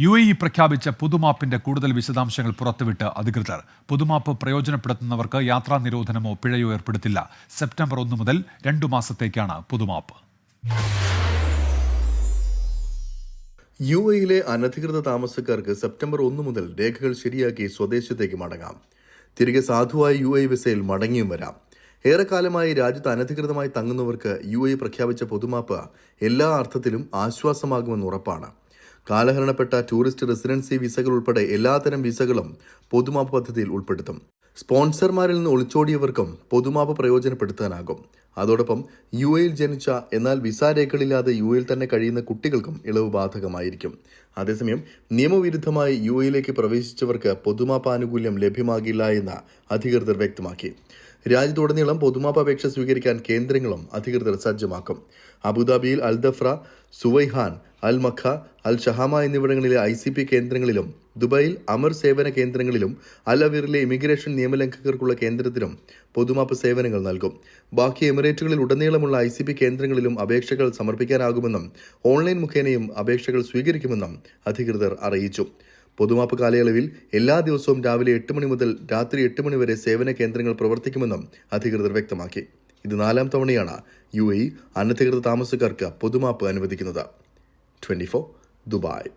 U A E പ്രഖ്യാപിച്ച പുതുമാപ്പിന്റെ കൂടുതൽ വിശദാംശങ്ങൾ പുറത്തുവിട്ട് അധികൃതർ. പുതുമാപ്പ് പ്രയോജനപ്പെടുത്തുന്നവർക്ക് യാത്രാ നിരോധനമോ പിഴയോ ഏർപ്പെടുത്തില്ല. സെപ്റ്റംബർ ഒന്ന് മുതൽ രണ്ടു മാസത്തേക്കാണ് പുതുമാപ്പ്. യു എയിലെ അനധികൃത താമസക്കാർക്ക് സെപ്റ്റംബർ ഒന്ന് മുതൽ രേഖകൾ ശരിയാക്കി സ്വദേശത്തേക്ക് മടങ്ങാം. തിരികെ സാധുവായ യു എ വിസയിൽ മടങ്ങിയും വരാം. ഏറെക്കാലമായി രാജ്യത്ത് അനധികൃതമായി തങ്ങുന്നവർക്ക് യു എ പ്രഖ്യാപിച്ച പുതുമാപ്പ് എല്ലാ അർത്ഥത്തിലും ആശ്വാസമാകുമെന്ന് ഉറപ്പാണ്. കാലഹരണപ്പെട്ട ടൂറിസ്റ്റ് റെസിഡൻസി വിസകൾ ഉൾപ്പെടെ എല്ലാത്തരം വിസകളും പൊതുമാപ്പ് പദ്ധതിയിൽ ഉൾപ്പെടുത്തും. സ്പോൺസർമാരിൽ നിന്ന് ഒളിച്ചോടിയവർക്കും പൊതുമാപ്പ് പ്രയോജനപ്പെടുത്താനാകും. അതോടൊപ്പം യു എയിൽ ജനിച്ച എന്നാൽ വിസ രേഖകളില്ലാതെ യു എയിൽ തന്നെ കഴിയുന്ന കുട്ടികൾക്കും ഇളവ് ബാധകമായിരിക്കും. അതേസമയം നിയമവിരുദ്ധമായി യു എയിലേക്ക് പ്രവേശിച്ചവർക്ക് പൊതുമാപ്പ് ആനുകൂല്യം ലഭ്യമാകില്ല എന്ന് അധികൃതർ വ്യക്തമാക്കി. രാജ്യത്തുടനീളം പൊതുമാപ്പ് അപേക്ഷ സ്വീകരിക്കാൻ കേന്ദ്രങ്ങളും അധികൃതർ സജ്ജമാക്കും. അബുദാബിയിൽ അൽ ദഫ്ര സുവൈഹാൻ അൽ മഖ അൽ ഷഹാമ എന്നിവിടങ്ങളിലെ ഐ സി പി കേന്ദ്രങ്ങളിലും ദുബായിൽ അമർ സേവന കേന്ദ്രങ്ങളിലും അൽ അവീറിലെ ഇമിഗ്രേഷൻ നിയമലംഘകർക്കുള്ള കേന്ദ്രത്തിലും പൊതുമാപ്പ് സേവനങ്ങൾ നൽകും. ബാക്കി എമിറേറ്റുകളിൽ ഉടനീളമുള്ള ഐ സി പി കേന്ദ്രങ്ങളിലും അപേക്ഷകൾ സമർപ്പിക്കാനാകുമെന്നും ഓൺലൈൻ മുഖേനയും അപേക്ഷകൾ സ്വീകരിക്കുമെന്നും അധികൃതർ അറിയിച്ചു. പൊതുമാപ്പ് കാലയളവിൽ എല്ലാ ദിവസവും രാവിലെ എട്ട് മണി മുതൽ രാത്രി എട്ട് മണി വരെ സേവന കേന്ദ്രങ്ങൾ പ്രവർത്തിക്കുമെന്നും അധികൃതർ വ്യക്തമാക്കി. ഇത് നാലാം തവണയാണ് യു എ അനധികൃത താമസക്കാർക്ക് പൊതുമാപ്പ് അനുവദിക്കുന്നത്. Twenty Dubai.